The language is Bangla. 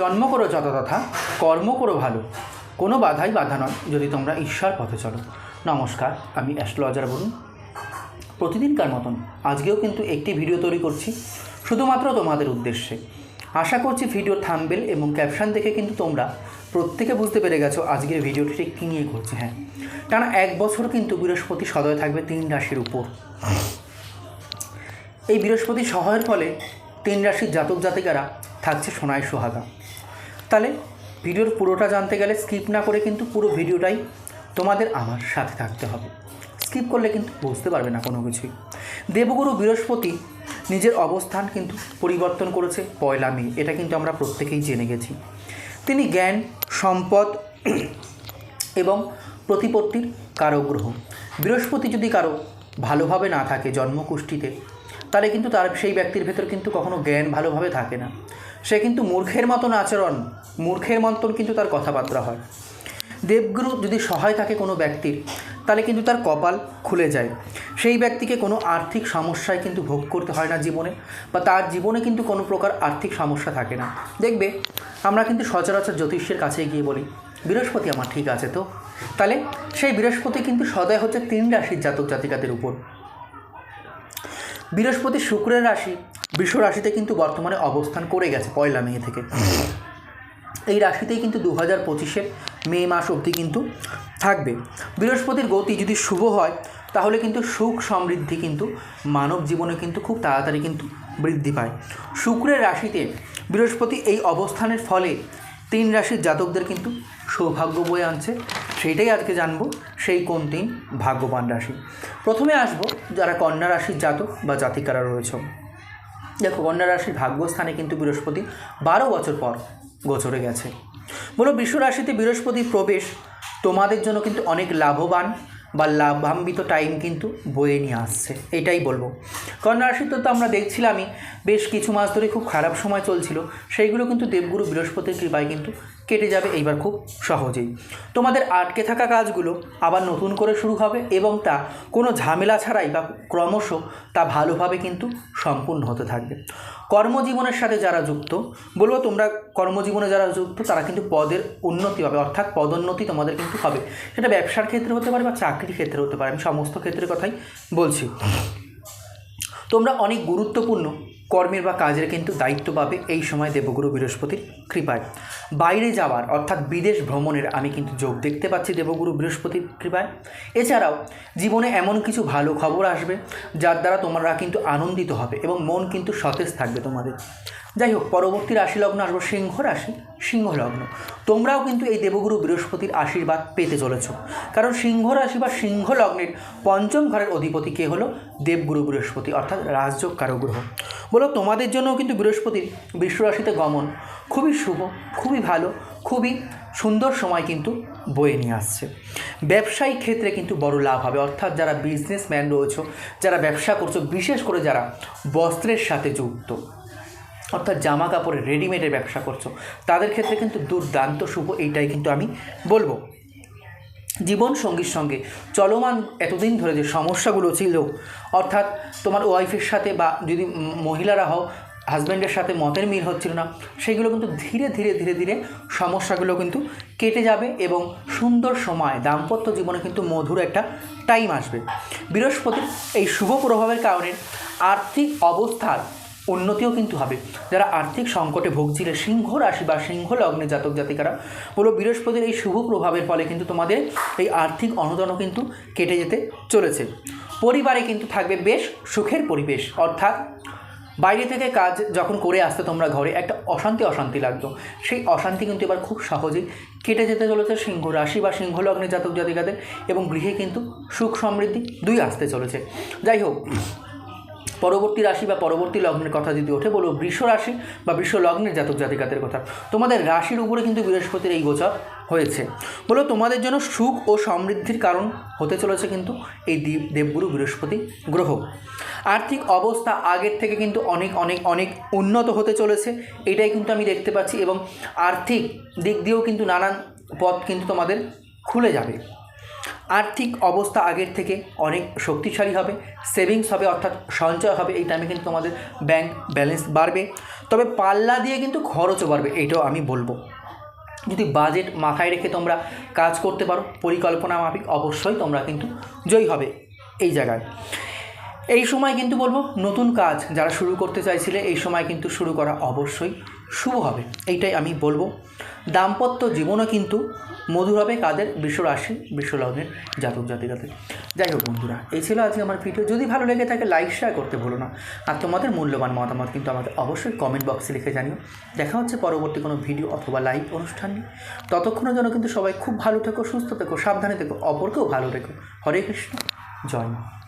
জন্ম করো যত তথা, কর্ম করো ভালো। কোনো বাধাই বাধা নয় যদি তোমরা ঈশ্বর পথে চলো। নমস্কার, আমি অ্যাস্ট্রোলজার বলুন প্রতিদিনকার মতন আজকেও কিন্তু একটি ভিডিও তৈরি করছি, শুধুমাত্র তোমাদের উদ্দেশ্যে। আশা করছি ভিডিও থাম্বেল এবং ক্যাপশন দেখে কিন্তু তোমরা প্রত্যেকে বুঝতে পেরে গেছো আজকের ভিডিওটি ঠিক কী নিয়ে করছি হ্যাঁ। টানা এক বছর কিন্তু বৃহস্পতি সদয় থাকবে তিন রাশির উপর। এই বৃহস্পতি সহায়ের ফলে তিন রাশির জাতক জাতিকারা থাকছে সোনায় সোহাগা। তাহলে ভিডিওর পুরোটা জানতে গেলে স্কিপ না করে কিন্তু পুরো ভিডিওটাই তোমাদের আমার সাথে থাকতে হবে। স্কিপ করলে কিন্তু বুঝতে পারবে না কোনো কিছুই। দেবগুরু বৃহস্পতি নিজের অবস্থান কিন্তু পরিবর্তন করেছে পয়লা মে, এটা কিন্তু আমরা প্রত্যেকেই জেনে গেছি। তিনি জ্ঞান, সম্পদ এবং প্রতিপত্তির কারক গ্রহ। বৃহস্পতি যদি কারও ভালোভাবে না থাকে জন্মকুষ্ঠিতে তাহলে কিন্তু তার সেই ব্যক্তির ভেতর কিন্তু কখনো জ্ঞান ভালোভাবে থাকে না। সে কিন্তু মূর্খের মতন আচরণ, মূর্খের মতন কিন্তু তার কথাবার্তা হয়। দেবগুরু যদি সহায় থাকে কোনো ব্যক্তির, তাহলে কিন্তু তার কপাল খুলে যায়। সেই ব্যক্তিকে কোনো আর্থিক সমস্যায় কিন্তু ভোগ করতে হয় না জীবনে, বা তার জীবনে কিন্তু কোনো প্রকার আর্থিক সমস্যা থাকে না। দেখবে, আমরা কিন্তু সচরাচর জ্যোতিষের কাছে গিয়ে বলি, বৃহস্পতি আমার ঠিক আছে তো? তাহলে সেই বৃহস্পতি কিন্তু সদয় হচ্ছে তিন রাশির জাতক জাতিকাদের উপর। বৃহস্পতি শুক্রের রাশি বৃষ রাশিতে কিন্তু বর্তমানে অবস্থান করে গেছে পয়লা মে থেকে। এই রাশিতেই কিন্তু দু হাজার পঁচিশের মে মাস অবধি কিন্তু থাকবে। বৃহস্পতির গতি যদি শুভ হয়, তাহলে কিন্তু সুখ সমৃদ্ধি কিন্তু মানব জীবনে কিন্তু খুব তাড়াতাড়ি কিন্তু বৃদ্ধি পায়। শুক্রের রাশিতে বৃহস্পতি এই অবস্থানের ফলে তিন রাশির জাতকদের কিন্তু সৌভাগ্য বয়ে আনছে। সেটাই আজকে জানব, সেই কোন তিন ভাগ্যবান রাশি। প্রথমে আসব যারা কন্যা রাশির জাতক বা জাতিকারা রয়েছে। দেখো কন্যা রাশির ভাগ্যস্থানে কিন্তু বৃহস্পতি বারো বছর পর গোচরে গেছে। বলো বিশ্ব রাশিতে বৃহস্পতির প্রবেশ তোমাদের জন্য কিন্তু অনেক লাভবান বা লাভান্বিত টাইম কিন্তু বয়ে নিয়ে আসছে, এটাই বলব। কন্যা রাশিতে তো আমরা দেখছিলামই, বেশ কিছু মাস ধরে খুব খারাপ সময় চলছিল, সেইগুলো কিন্তু দেবগুরু বৃহস্পতির কৃপায় কিন্তু কেটে যাবে এইবার খুব সহজেই। তোমাদের আটকে থাকা কাজগুলো আবার নতুন করে শুরু হবে এবং তা কোনো ঝামেলা ছাড়াই বা ক্রমশ তা ভালোভাবে কিন্তু সম্পূর্ণ হতে থাকবে। কর্মজীবনের সাথে যারা যুক্ত, বলব তোমরা কর্মজীবনে যারা যুক্ত, তারা কিন্তু পদের উন্নতি হবে অর্থাৎ পদোন্নতি তোমাদের কিন্তু হবে। সেটা ব্যবসার ক্ষেত্রে হতে পারে বা চাকরির ক্ষেত্রে হতে পারে, আমি সমস্ত ক্ষেত্রের কথাই বলছি। তোমরা অনেক গুরুত্বপূর্ণ কর্মের বা কাজের কিন্তু দায়িত্ব পাবে এই সময় দেবগুরু বৃহস্পতির কৃপায়। বাইরে যাওয়ার অর্থাৎ বিদেশ ভ্রমণের আমি কিন্তু যোগ দেখতে পাচ্ছি দেবগুরু বৃহস্পতির কৃপায়। এছাড়াও জীবনে এমন কিছু ভালো খবর আসবে যার দ্বারা তোমরা কিন্তু আনন্দিত হবে এবং মন কিন্তু সতেজ থাকবে তোমাদের। যাই হোক, পরবর্তী রাশি লগ্ন আসব সিংহ রাশি সিংহ লগ্ন তোমরাও কিন্তু এই দেবগুরু বৃহস্পতির আশীর্বাদ পেতে চলেছ। কারণ সিংহ রাশি বা সিংহ লগ্নের পঞ্চম ঘরের অধিপতি কে হলো দেবগুরু বৃহস্পতি, অর্থাৎ রাজযোগ কারও গ্রহ। বলো তোমাদের জন্যও কিন্তু বৃহস্পতির বিশ্ব রাশিতে গমন। খুবই শুভ, খুবই ভালো, খুবই সুন্দর সময় কিন্তু বয়ে নিয়ে আসছে। ব্যবসায়িক ক্ষেত্রে কিন্তু বড় লাভ হবে। অর্থাৎ যারা বিজনেসম্যান রয়েছে, যারা ব্যবসা করছ, বিশেষ করে যারা বস্ত্রের সাথে যুক্ত, অর্থাৎ জামা কাপড়ের রেডিমেডের ব্যবসা করছ, তাদের ক্ষেত্রে কিন্তু দুর্দান্ত শুভ, এইটাই কিন্তু আমি বলব। জীবন সঙ্গীর সঙ্গে চলমান এতদিন ধরে যে সমস্যাগুলো ছিল, অর্থাৎ তোমার ওয়াইফের সাথে বা যদি মহিলারা হও হাজব্যান্ডের সাথে মতের মিল হচ্ছিল না, সেগুলো কিন্তু ধীরে ধীরে ধীরে ধীরে সমস্যাগুলো কিন্তু কেটে যাবে এবং সুন্দর সময়, দাম্পত্য জীবনে কিন্তু মধুর একটা টাইম আসবে। বৃহস্পতির এই শুভ প্রভাবের কারণে আর্থিক অবস্থার উন্নতিও কিন্তু হবে। যারা আর্থিক সংকটে ভুগছিলে, সিংহ রাশি বা সিংহ লগ্নে জাতক জাতিকারা, বলো বৃহস্পতির এই শুভ প্রভাবের ফলে কিন্তু তোমাদের এই আর্থিক অনুদানও কিন্তু কেটে যেতে চলেছে। পরিবারে কিন্তু থাকবে বেশ সুখের পরিবেশ। অর্থাৎ বাইরে থেকে কাজ যখন করে আসতে তোমরা ঘরে, একটা অশান্তি অশান্তি লাগতো। সেই অশান্তি কিন্তু এবার খুব সহজেই কেটে যেতে চলেছে সিংহ রাশি বা সিংহ লগ্নে জাতক জাতিকাদের এবং গৃহে কিন্তু সুখ সমৃদ্ধি দুই আসতে চলেছে। যাই হোক পরবর্তী রাশি বা পরবর্তী লগ্নের কথা যদি ওঠে, বলব বৃষ রাশি বা বৃষ লগ্নের জাতক জাতিকাদের কথা। তোমাদের রাশির উপরে কিন্তু বৃহস্পতির এই গোচর হয়েছে। বলো তোমাদের জন্য সুখ ও সমৃদ্ধির কারণ হতে চলেছে কিন্তু এই দেব দেবগুরু বৃহস্পতি গ্রহ। আর্থিক অবস্থা আগের থেকে কিন্তু অনেক অনেক অনেক উন্নত হতে চলেছে, এটাই কিন্তু আমি দেখতে পাচ্ছি এবং আর্থিক দিক দিয়েও কিন্তু নানান পথ কিন্তু তোমাদের খুলে যাবে। আর্থিক অবস্থা আগের থেকে অনেক শক্তিশালী হবে সেভিংস হবে অর্থাৎ সঞ্চয় হবে, এই টাইমে কিন্তু তোমাদের ব্যাংক ব্যালেন্স বাড়বে। তবে পাল্লা দিয়ে কিন্তু খরচও বাড়বে এইটাও আমি বলব। যদি বাজেট মাথায় রেখে তোমরা কাজ করতে পারো, পরিকল্পনা মাফিক অবশ্যই তোমরা কিন্তু জয়ী হবে এই জায়গায়। এই সময় কিন্তু বলব নতুন কাজ যারা শুরু করতে চাইছিলে, এই সময় কিন্তু শুরু করা অবশ্যই শুভ হবে, এইটাই আমি বলব। দাম্পত্য জীবনও কিন্তু মধুর হবে কাদের? বিশ্বরাশি বিশ্বলগ্নের জাতক জাতিকাদের। যাই হোক বন্ধুরা, এই ছিল আজকে আমার ভিডিও। যদি ভালো লেগে থাকে লাইক শেয়ার করতে ভুলো না। আর তোমাদের মূল্যবান মতামত কিন্তু আমাকে অবশ্যই কমেন্ট বক্সে লিখে জানিও। দেখা হচ্ছে পরবর্তী কোনো ভিডিও অথবা লাইভ অনুষ্ঠান নিয়ে। ততক্ষণের জন্য কিন্তু সবাই খুব ভালো থেকো, সুস্থ থেকো, সাবধানে থেকো, অপরকেও ভালো থেকো হরে কৃষ্ণ, জয় মা।